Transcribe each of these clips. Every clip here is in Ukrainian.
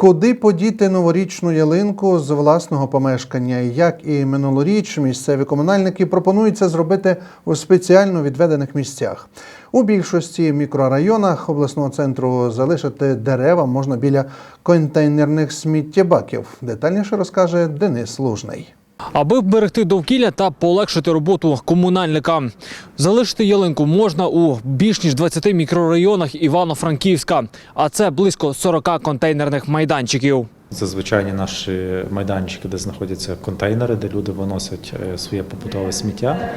Куди подіти новорічну ялинку з власного помешкання? Як і минулоріч, місцеві комунальники пропонують це зробити у спеціально відведених місцях. У більшості мікрорайонах обласного центру залишити дерева можна біля контейнерних сміттєбаків. Детальніше розкаже Денис Лужний. Аби вберегти довкілля та полегшити роботу комунальника. Залишити ялинку можна у більш ніж 20 мікрорайонах Івано-Франківська, а це близько 40 контейнерних майданчиків. Це звичайні наші майданчики, де знаходяться контейнери, де люди виносять е, своє побутове сміття.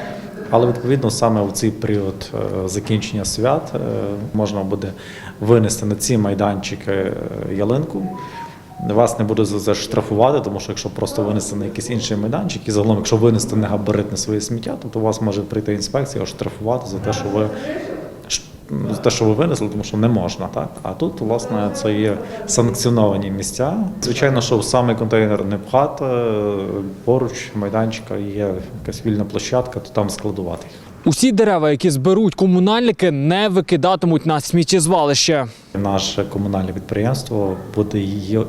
Але відповідно саме в цей період е, закінчення свят е, можна буде винести на ці майданчики ялинку. Вас не буде за це тому що якщо просто винести на якийсь інший майданчик, і загалом, якщо винести негабаритне своє сміття, то, то вас може прийти інспекція оштрафувати за те, що ви те, що ви винесли, тому що не можна, так? А тут, власне, це є санкціоновані місця. Звичайно, що в самий контейнер не пхати, е, поруч майданчика є якась вільна площадка, то там складувати їх. Усі дерева, які зберуть комунальники, не викидатимуть на сміттєзвалище. Наше комунальне підприємство буде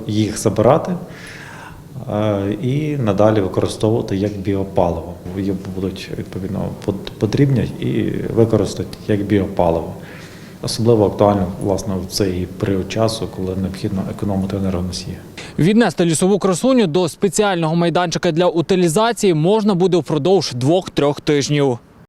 їх забирати е, і надалі використовувати як біопаливо. Її будуть відповідно потрібні і використати як біопаливо. Особливо актуально власне в цей період часу, коли необхідно економити енергоносії. Віднести лісову красуню до спеціального майданчика для утилізації можна буде впродовж двох-трьох тижнів.